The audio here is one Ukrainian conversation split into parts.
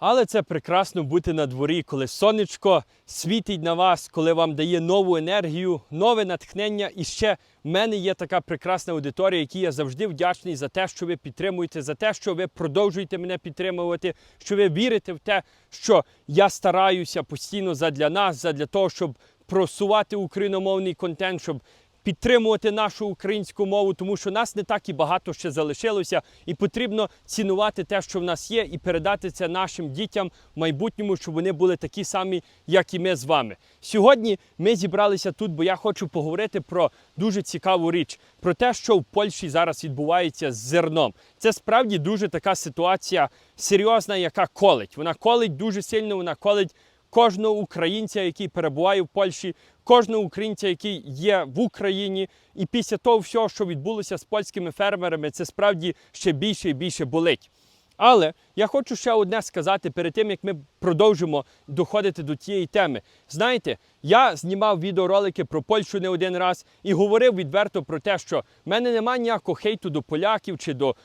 Але це прекрасно бути на дворі, коли сонечко світить на вас, коли вам дає нову енергію, нове натхнення. І ще в мене є така прекрасна аудиторія, якій я завжди вдячний за те, що ви підтримуєте, за те, що ви продовжуєте мене підтримувати, що ви вірите в те, що я стараюся постійно задля нас, задля того, щоб просувати україномовний контент, щоб підтримувати нашу українську мову, тому що нас не так і багато ще залишилося, і потрібно цінувати те, що в нас є, і передати це нашим дітям в майбутньому, щоб вони були такі самі, як і ми з вами. Сьогодні ми зібралися тут, бо я хочу поговорити про дуже цікаву річ, про те, що в Польщі зараз відбувається з зерном. Це справді дуже така ситуація серйозна, яка колить. Вона колить дуже сильно, вона колить кожного українця, який перебуває в Польщі, кожного українця, який є в Україні. І після того всього, що відбулося з польськими фермерами, це справді ще більше і більше болить. Але я хочу ще одне сказати перед тим, як ми продовжимо доходити до тієї теми. Знаєте, я знімав відеоролики про Польщу не один раз і говорив відверто про те, що в мене немає ніякого хейту до поляків чи до,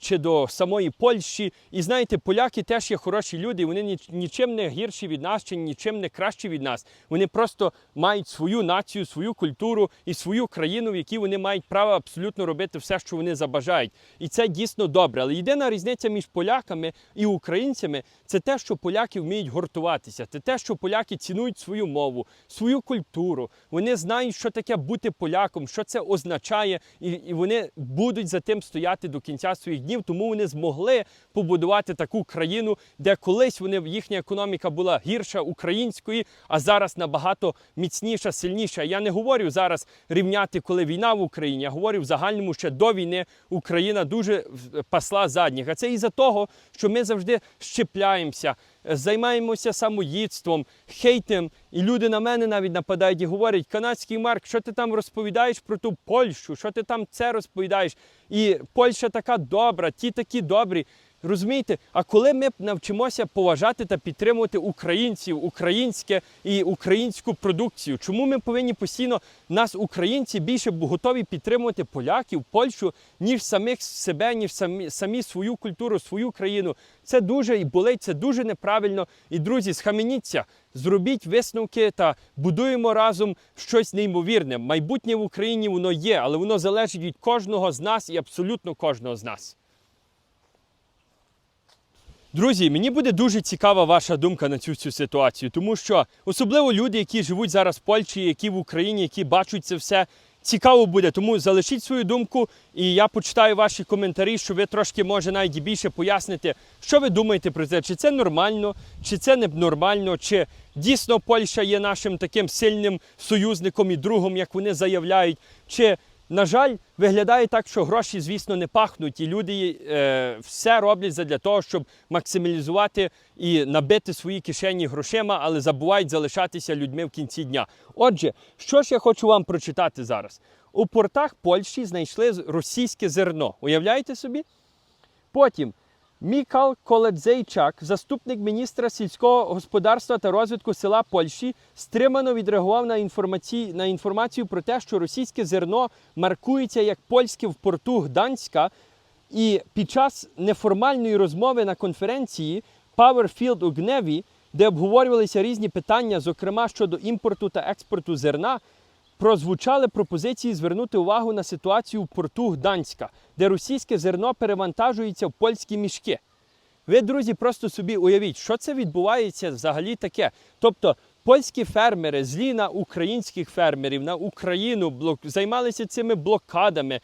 чи до самої Польщі. І знаєте, поляки теж є хороші люди, вони нічим не гірші від нас чи нічим не кращі від нас. Вони просто мають свою націю, свою культуру і свою країну, в якій вони мають право абсолютно робити все, що вони забажають. І це дійсно добре. Але єдина різниця між поляками і українцями це те, що поляки вміють гуртуватися. Це те, що поляки цінують свою мову, свою культуру. Вони знають, що таке бути поляком, що це означає, і вони будуть за тим стояти до кінця своїх днів. Тому вони змогли побудувати таку країну, де колись вони їхня економіка була гірша української, а зараз набагато міцніша, сильніша. Я не говорю зараз рівняти, коли війна в Україні. Я говорю в загальному ще до війни Україна дуже пасла задніх. А це із-за того, що ми завжди щепляємося, займаємося самоїдством, хейтем. І люди на мене навіть нападають і говорять: канадський Марк, що ти там розповідаєш про ту Польщу? Що ти там це розповідаєш? І Польща така добра, ті такі добрі. Розумієте, а коли ми навчимося поважати та підтримувати українців, українське і українську продукцію, чому ми повинні постійно нас, українці, більше готові підтримувати поляків, Польщу, ніж самих себе, ніж самі, самі свою культуру, свою країну? Це дуже і болить, це дуже неправильно. І друзі, схаменіться, зробіть висновки та будуємо разом щось неймовірне. Майбутнє в Україні воно є, але воно залежить від кожного з нас і абсолютно кожного з нас. Друзі, мені буде дуже цікава ваша думка на цю всю ситуацію, тому що особливо люди, які живуть зараз в Польщі, які в Україні, які бачать це все. Цікаво буде, тому залишіть свою думку, і я почитаю ваші коментарі, щоб ви трошки, може, навіть більше поясните, що ви думаєте про це, чи це нормально, чи це не нормально, чи дійсно Польща є нашим таким сильним союзником і другом, як вони заявляють, чи на жаль, виглядає так, що гроші, звісно, не пахнуть, і люди е, все роблять для того, щоб максималізувати і набити свої кишені грошима, але забувають залишатися людьми в кінці дня. Отже, що ж я хочу вам прочитати зараз? У портах Польщі знайшли російське зерно. Уявляєте собі? Потім Мікал Коледзейчак, заступник міністра сільського господарства та розвитку села Польщі, стримано відреагував на, інформаці... на інформацію про те, що російське зерно маркується як польське в порту Гданська. І під час неформальної розмови на конференції Powerfield у Гневі, де обговорювалися різні питання, зокрема щодо імпорту та експорту зерна, прозвучали пропозиції звернути увагу на ситуацію в порту Гданська, де російське зерно перевантажується в польські мішки. Ви, друзі, просто собі уявіть, що це відбувається взагалі таке. Тобто польські фермери злі на українських фермерів, на Україну блок... займалися цими блокадами,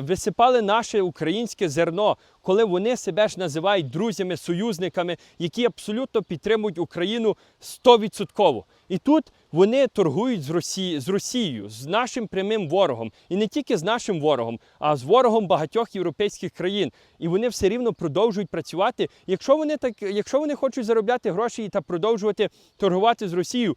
висипали наше українське зерно, коли вони себе ж називають друзями, союзниками, які абсолютно підтримують Україну 100%. І тут вони торгують з Росії, з Росією, з нашим прямим ворогом. І не тільки з нашим ворогом, а з ворогом багатьох європейських країн. І вони все рівно продовжують працювати. Якщо вони так, якщо вони хочуть заробляти гроші та продовжувати торгувати з Росією.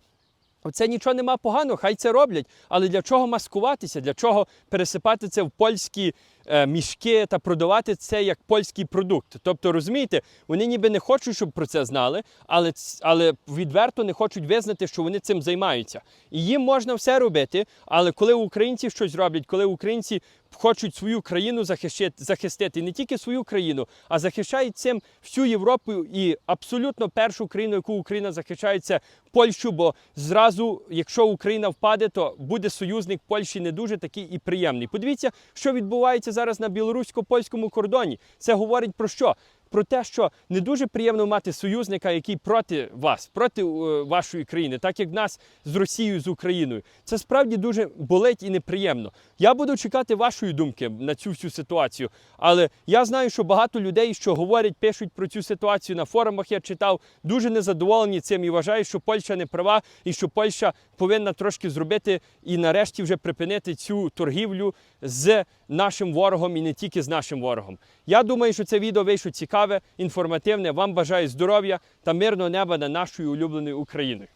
Оце нічого нема поганого, хай це роблять. Але для чого маскуватися? Для чого пересипати це в польські е, мішки та продавати це як польський продукт? Тобто, розумієте, вони ніби не хочуть, щоб про це знали, але, але відверто не хочуть визнати, що вони цим займаються. І їм можна все робити, але коли українці щось роблять, коли українці хочуть свою країну захищити, захистити. Не тільки свою країну, а захищають цим всю Європу і абсолютно першу країну, яку Україна захищає, це Польщу. Бо зразу, якщо Україна впаде, то буде союзник Польщі не дуже такий і приємний. Подивіться, що відбувається зараз на білорусько-польському кордоні. Це говорить про що? Про те, що не дуже приємно мати союзника, який проти вас, проти е, вашої країни, так як нас з Росією, з Україною. Це справді дуже болить і неприємно. Я буду чекати вашої думки на цю всю ситуацію. Але я знаю, що багато людей, що говорять, пишуть про цю ситуацію на форумах, я читав, дуже незадоволені цим і вважають, що Польща не права, і що Польща повинна трошки зробити і нарешті вже припинити цю торгівлю з нашим ворогом і не тільки з нашим ворогом. Я думаю, що це відео вийшло цікаве, інформативне. Вам бажаю здоров'я та мирного неба над нашою улюбленою Україною.